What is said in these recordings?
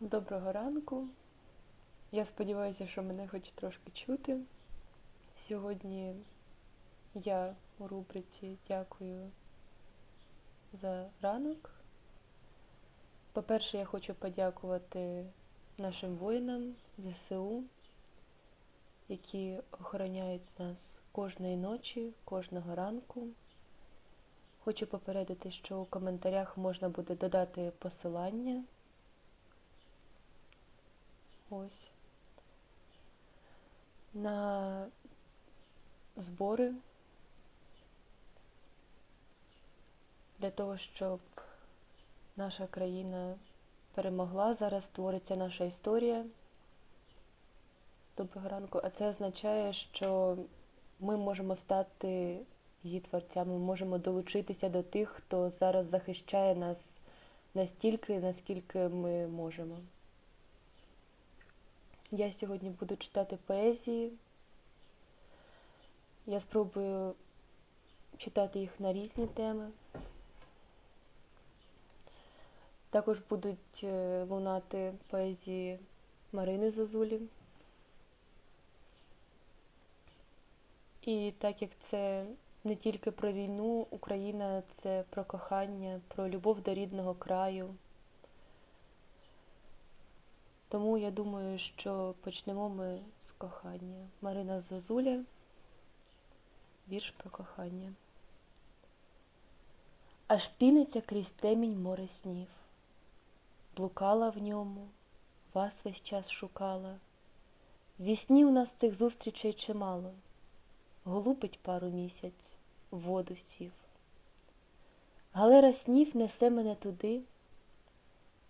Доброго ранку. Я сподіваюся, що мене хоч трошки чути. Сьогодні я у рубриці дякую за ранок. По-перше, я хочу подякувати нашим воїнам ЗСУ, які охороняють нас кожної ночі, кожного ранку. Хочу попередити, що у коментарях можна буде додати посилання. Ось. На збори для того, щоб наша країна перемогла. Зараз твориться наша історія. Доброго ранку. А це означає, що ми можемо стати її творцями, ми можемо долучитися до тих, хто зараз захищає нас настільки, наскільки ми можемо. Я сьогодні буду читати поезії. Я спробую читати їх на різні теми. Також будуть е, лунати поезії Марини Зозулі. І так як це не тільки про війну, Україна це про кохання, про любов до рідного краю. Тому я думаю, що почнемо ми з кохання. Марина Зозуля, вірш про кохання. Аж піниться крізь темінь море снів, блукала в ньому, вас весь час шукала. Вісні у нас цих зустрічей чимало, голубить пару місяць, воду сів. Галера снів несе мене туди,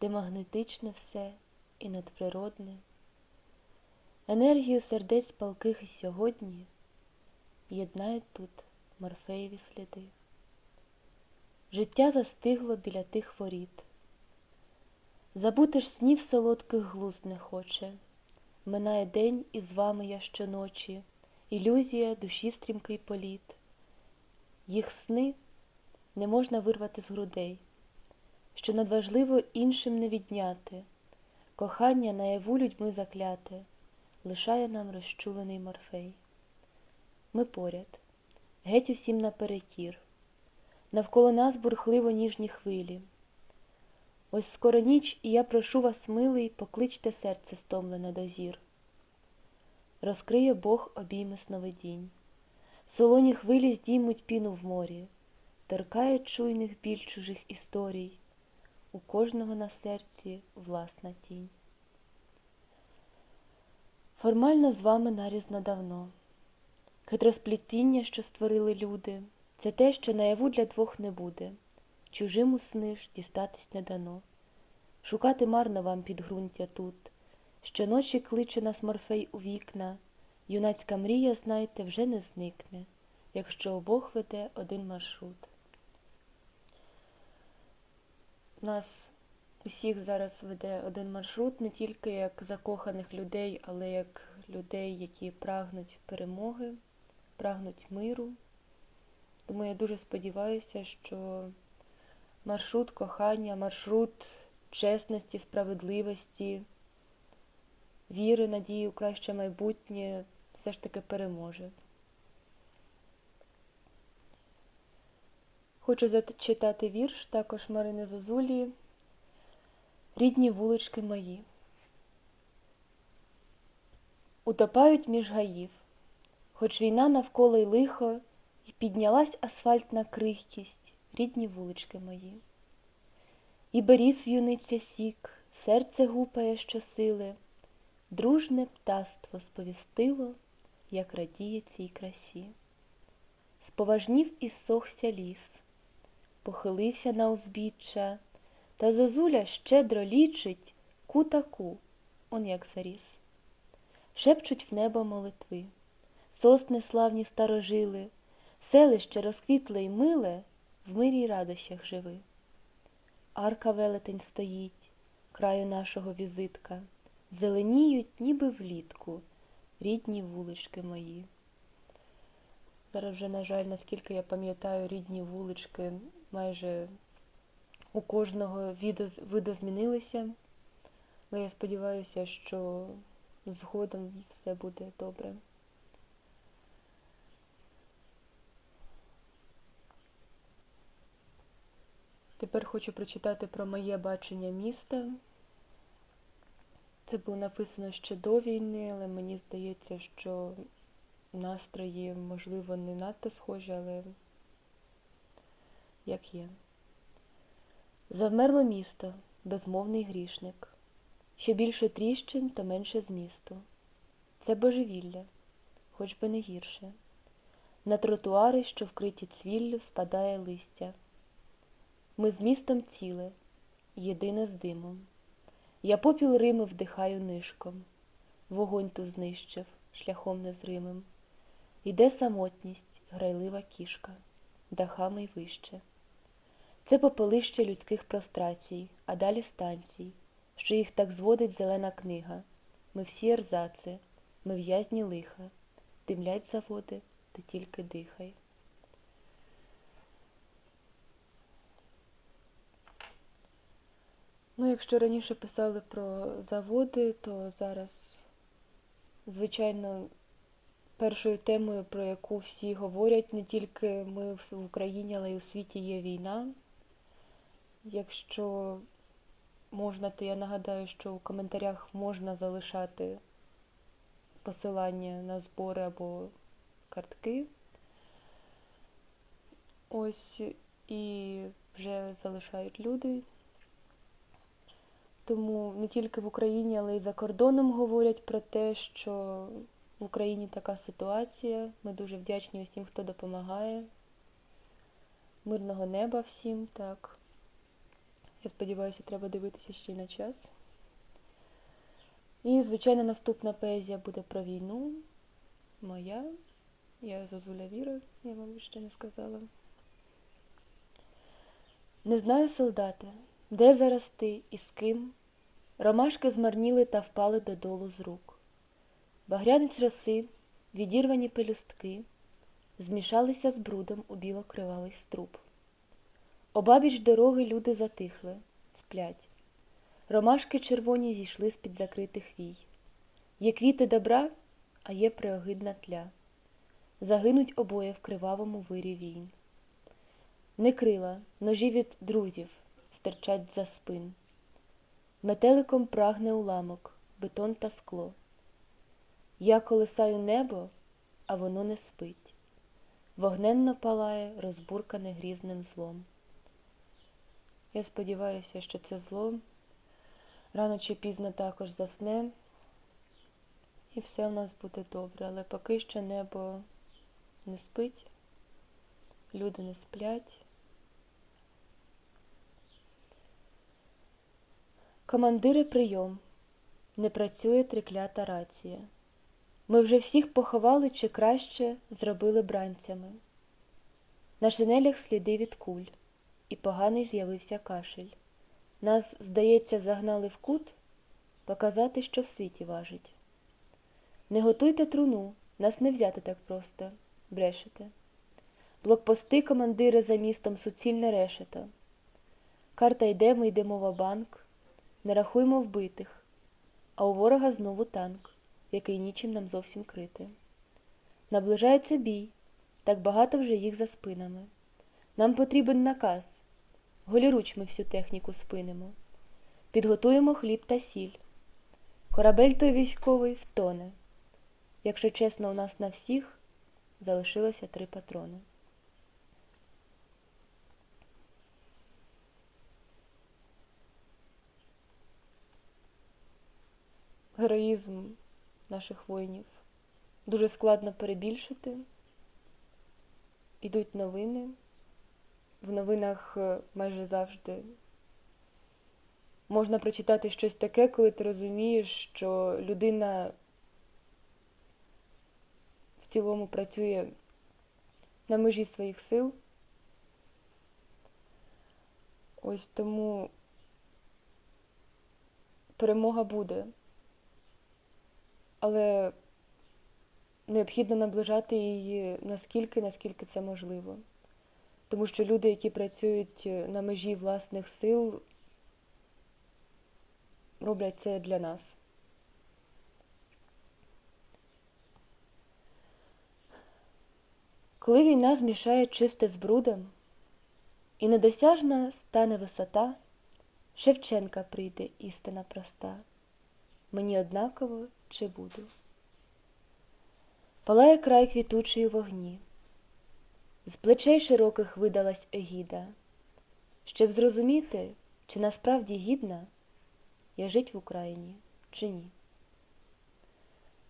де магнетичне все і надприродне, енергію сердець палких і сьогодні єднають тут морфеєві сліди. Життя застигло біля тих воріт. Забути ж снів солодких глузд не хоче. Минає день, і з вами я щоночі, ілюзія, душі стрімкий політ. Їх сни не можна вирвати з грудей, що надважливо іншим не відняти. Кохання наяву людьми закляте, лишає нам розчулений морфей. Ми поряд, геть усім наперекір, навколо нас бурхливо ніжні хвилі. Ось скоро ніч, і я прошу вас, милий, покличте серце стомлене до зір. Розкриє Бог обійми сновидінь, солоні хвилі здіймуть піну в морі, торкає чуйних біль чужих історій у кожного на серці власна тінь. Формально з вами нарізно давно. Хитросплітіння, що створили люди, це те, що наяву для двох не буде, чужим у сни ж дістатись не дано. Шукати марно вам підґрунтя тут, щоночі кличе нас морфей у вікна, юнацька мрія, знайте, вже не зникне, якщо обох веде один маршрут. Нас усіх зараз веде один маршрут, не тільки як закоханих людей, але як людей, які прагнуть перемоги, прагнуть миру. Тому я дуже сподіваюся, що маршрут кохання, маршрут чесності, справедливості, віри, надії у краще майбутнє все ж таки переможе. Хочу зачитати вірш також Марини Зозулі Рідні вулички мої. Утопають між гаїв, хоч війна навколо й лихо, І піднялась асфальтна крихкість, рідні вулички мої. І беріз в'юниться сік, серце гупає щосили, дружне птаство сповістило, як радіє цій красі. Споважнів і сохся ліс, похилився на узбіччя, та зозуля щедро лічить ку-таку, он як заріс. Шепчуть в небо молитви, сосни славні старожили, селище розквітле й миле, в мирі й радощах живи. Арка велетень стоїть, краю нашого візитка, зеленіють, ніби влітку, рідні вулички мої. Зараз вже, на жаль, наскільки я пам'ятаю, рідні вулички майже у кожного видозмінилися. Але я сподіваюся, що згодом все буде добре. Тепер хочу прочитати про моє бачення міста. Це було написано ще до війни, але мені здається, що настрої, можливо, не надто схожі, але як є. Завмерло місто, безмовний грішник. Що більше тріщин, то менше змісту. Це божевілля, хоч би не гірше. На тротуари, що вкриті цвіллю, спадає листя. Ми з містом ціле, єдине з димом. Я попіл Рими вдихаю нишком, вогонь ту знищив шляхом незримим. Іде самотність, грайлива кішка, дахами й вище. Це попелище людських прострацій, а далі станцій, що їх так зводить зелена книга. Ми всі ерзаци, ми в'язні лиха, димлять заводи, ти тільки дихай. Ну, якщо раніше писали про заводи, то зараз, звичайно, першою темою, про яку всі говорять, не тільки ми в Україні, але й у світі є війна. Якщо можна, то я нагадаю, що у коментарях можна залишати посилання на збори або картки. Ось і вже залишають люди. Тому не тільки в Україні, але й за кордоном говорять про те, що в Україні така ситуація. Ми дуже вдячні усім, хто допомагає. Мирного неба всім, так. Я сподіваюся, треба дивитися ще й на час. І, звичайно, наступна поезія буде про війну. Моя. Я Зозуля Віра, я вам ще не сказала. Не знаю, солдати, де зараз ти і з ким? Ромашки змарніли та впали додолу з рук. Багрянець роси, відірвані пелюстки, змішалися з брудом у біло-кривавий струп. Обабіч дороги люди затихли, сплять. Ромашки червоні зійшли з-під закритих вій. Є квіти добра, а є преогидна тля. Загинуть обоє в кривавому вирі війн. Не крила, ножі від друзів стирчать за спин. Метеликом прагне уламок, бетон та скло. Я колисаю небо, а воно не спить. Вогненно палає, розбуркане грізним злом. Я сподіваюся, що це зло рано чи пізно також засне, і все у нас буде добре, але поки що небо не спить, люди не сплять. Командири прийом. Не працює триклята рація. Ми вже всіх поховали чи краще зробили бранцями. На шинелях сліди від куль, і поганий з'явився кашель. Нас, здається, загнали в кут показати, що в світі важить. Не готуйте труну, нас не взяти так просто, брешете. Блокпости командири за містом суцільне решето. Карта йде, ми йдемо в банк не рахуймо вбитих, а у ворога знову танк, який нічим нам зовсім крити. Наближається бій, так багато вже їх за спинами. Нам потрібен наказ. Голіруч ми всю техніку спинимо. Підготуємо хліб та сіль. Корабель той військовий втоне. Якщо чесно, у нас на всіх залишилося три патрони. героїзм наших воїнів дуже складно перебільшити. Ідуть новини. В новинах е, майже завжди можна прочитати щось таке, коли ти розумієш, що людина в цілому працює на межі своїх сил. Ось тому перемога буде але необхідно наближати її наскільки, наскільки це можливо. Тому що люди, які працюють на межі власних сил, роблять це для нас. Коли війна змішає чисте з брудом, і недосяжна стане висота, Шевченка прийде істина проста, мені однаково чи буду. Палає край квітучий у вогні, з плечей широких видалась егіда, щоб зрозуміти, чи насправді гідна я жить в Україні, чи ні.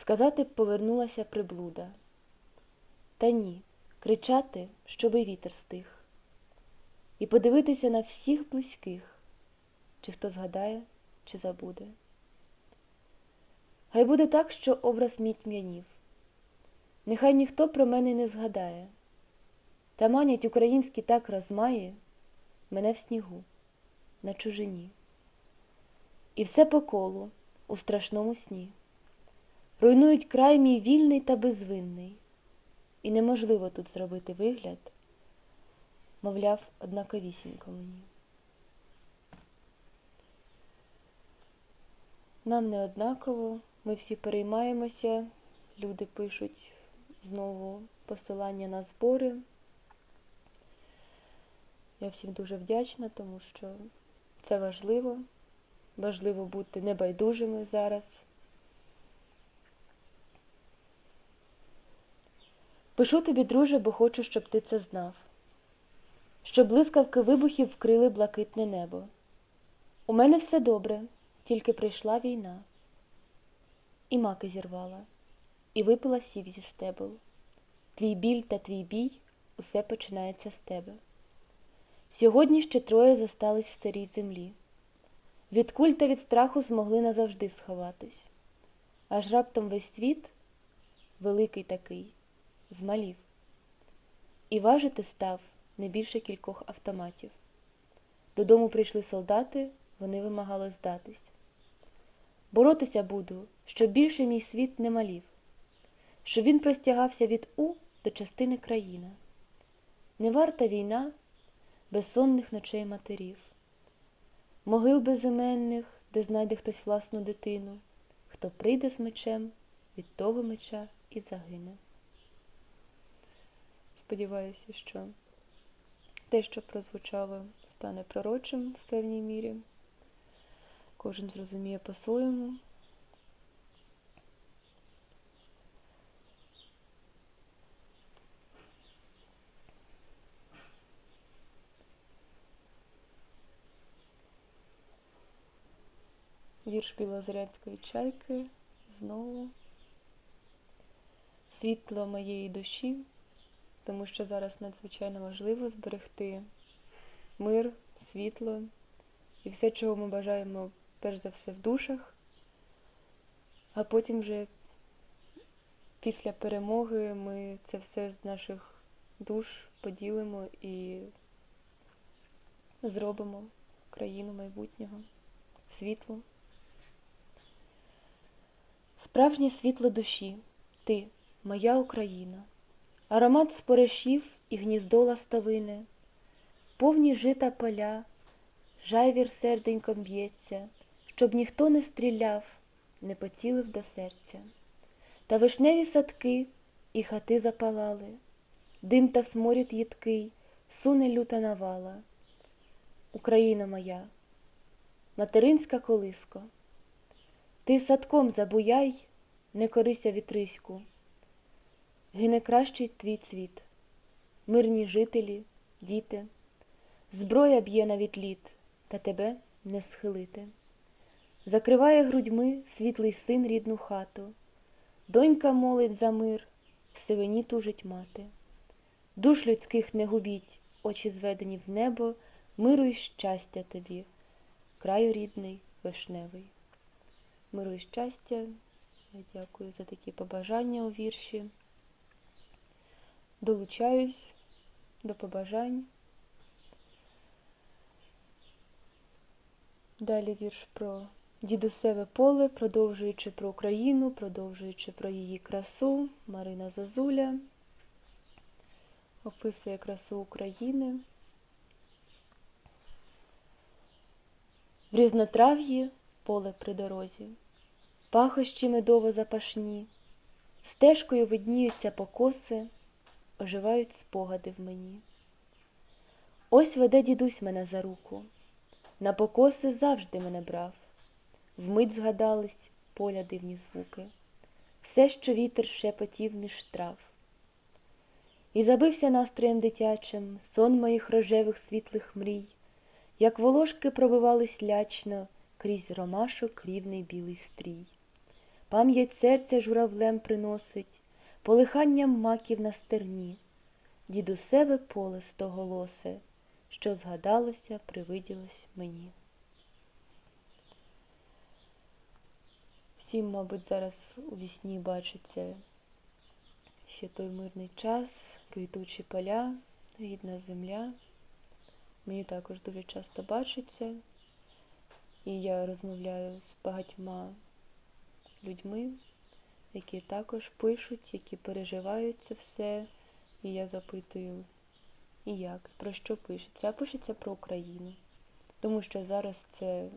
Сказати б повернулася приблуда, та ні, кричати, щоби вітер стих, і подивитися на всіх близьких, чи хто згадає, чи забуде. Хай буде так, що образ мій тьмянів, нехай ніхто про мене не згадає, та манять українські так розмає мене в снігу, на чужині. І все по колу у страшному сні. Руйнують край мій вільний та безвинний, і неможливо тут зробити вигляд, мовляв, однаковісінько мені. Нам не однаково, ми всі переймаємося, люди пишуть знову посилання на збори. Я всім дуже вдячна, тому що це важливо. Важливо бути небайдужими зараз. Пишу тобі, друже, бо хочу, щоб ти це знав, щоб блискавки вибухів вкрили блакитне небо. У мене все добре, тільки прийшла війна, і маки зірвала, і випила сів зі стебел. Твій біль та твій бій усе починається з тебе. Сьогодні ще троє зостались в старій землі. Від куль та від страху змогли назавжди сховатись, аж раптом весь світ, великий такий, змалів, і важити став не більше кількох автоматів. Додому прийшли солдати, вони вимагали здатись. Боротися буду, щоб більше мій світ не малів, щоб він простягався від У до частини країна. Не варта війна безсонних ночей матерів могил безіменних, де знайде хтось власну дитину, хто прийде з мечем, від того меча і загине. Сподіваюся, що те, що прозвучало, стане пророчим в певній мірі. Кожен зрозуміє по-своєму. Вірш Білозрядської чайки знову. Світло моєї душі, тому що зараз надзвичайно важливо зберегти мир, світло і все, чого ми бажаємо, перш за все, в душах, а потім вже після перемоги ми це все з наших душ поділимо і зробимо країну майбутнього, світло. Справжнє світло душі, ти, моя Україна, аромат споришів і гніздо ластовине, повні жита поля, жайвір серденьком б'ється, щоб ніхто не стріляв, не поцілив до серця. Та вишневі садки і хати запалали, дим та сморід їдкий, суне люта навала. Україна моя, материнська колиско. Ти садком забуяй, не корися вітриську, гине кращий твій цвіт, мирні жителі, діти, зброя б'є на відліт, та тебе не схилити. Закриває грудьми світлий син рідну хату, донька молить за мир, в сивині тужить мати. Душ людських не губіть, очі зведені в небо, миру й щастя тобі, краю рідний, вишневий миру і щастя. Я дякую за такі побажання у вірші. Долучаюсь до побажань. Далі вірш про дідусеве поле, продовжуючи про Україну, продовжуючи про її красу, Марина Зозуля описує красу України. В різнотрав'ї поле при дорозі, пахощі медово запашні, стежкою видніються покоси, оживають спогади в мені. Ось веде дідусь мене за руку, на покоси завжди мене брав, вмить згадались поля дивні звуки, все, що вітер шепотів між трав. І забився настроєм дитячим сон моїх рожевих світлих мрій, як волошки пробивались лячно крізь ромашок рівний білий стрій. Пам'ять серця журавлем приносить, полиханням маків на стерні, дідусеве поле стоголосе, що згадалося, привиділось мені. Всім, мабуть, зараз у вісні бачиться ще той мирний час, квітучі поля, рідна земля. Мені також дуже часто бачиться, і я розмовляю з багатьма людьми, які також пишуть, які переживають це все. І я запитую, і як, про що пишеться? А пишеться про Україну. Тому що зараз це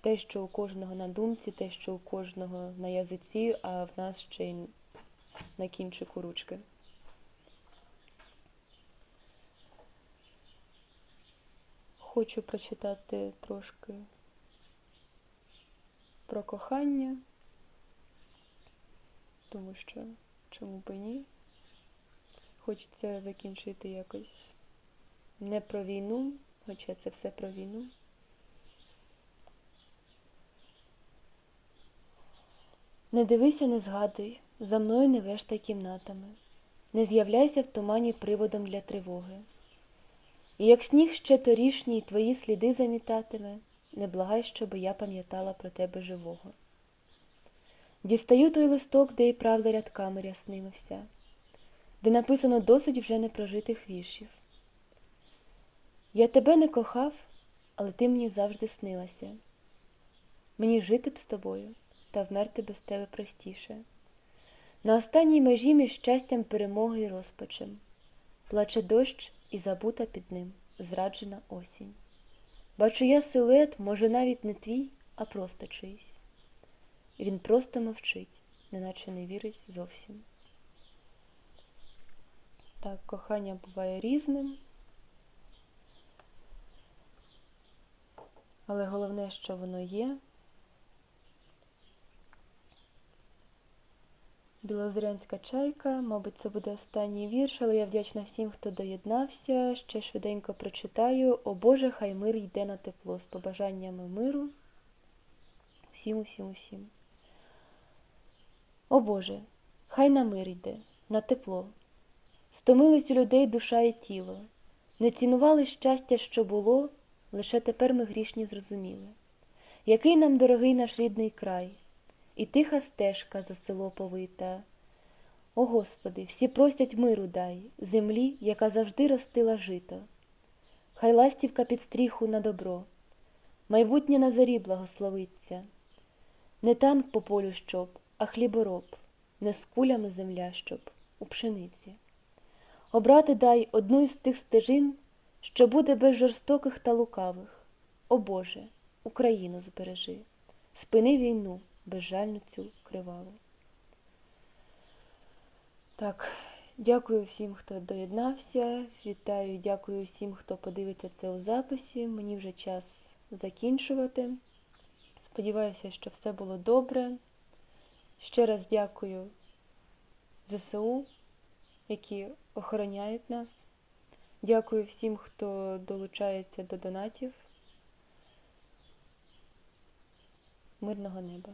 те, що у кожного на думці, те, що у кожного на язиці, а в нас ще й на кінчику ручки. Хочу прочитати трошки про кохання, тому що чому б ні? Хочеться закінчити якось не про війну, хоча це все про війну. Не дивися, не згадуй, за мною не вештай кімнатами, не з'являйся в тумані приводом для тривоги. І як сніг ще торішній твої сліди замітатиме, не благай, щоби я пам'ятала про тебе живого. Дістаю той листок, де і правда рядками рясними де написано досить вже непрожитих віршів. Я тебе не кохав, але ти мені завжди снилася. Мені жити б з тобою та вмерти без тебе простіше. На останній межі між щастям перемоги і розпачем плаче дощ і забута під ним зраджена осінь. Бачу я силует, може, навіть не твій, а просто чийсь. Він просто мовчить, неначе не вірить зовсім. Так, кохання буває різним, але головне, що воно є. Білозорянська чайка, мабуть, це буде останній вірш, але я вдячна всім, хто доєднався. Ще швиденько прочитаю. О Боже, хай мир йде на тепло з побажаннями миру. Усім, усім, усім. О Боже, хай на мир йде, на тепло. Стомились у людей душа і тіло, не цінували щастя, що було, лише тепер ми грішні зрозуміли. Який нам дорогий наш рідний край і тиха стежка за село повита. О Господи, всі просять миру дай, землі, яка завжди ростила жито. Хай ластівка під стріху на добро, майбутнє на зарі благословиться. Не танк по полю щоб, а хлібороб, не з кулями земля щоб у пшениці. Обрати дай одну із тих стежин, що буде без жорстоких та лукавих. О Боже, Україну збережи, спини війну безжальну цю криваву. Так, дякую всім, хто доєднався. Вітаю, дякую всім, хто подивиться це у записі. Мені вже час закінчувати. Сподіваюся, що все було добре. Ще раз дякую ЗСУ, які охороняють нас. Дякую всім, хто долучається до донатів. Мирного неба.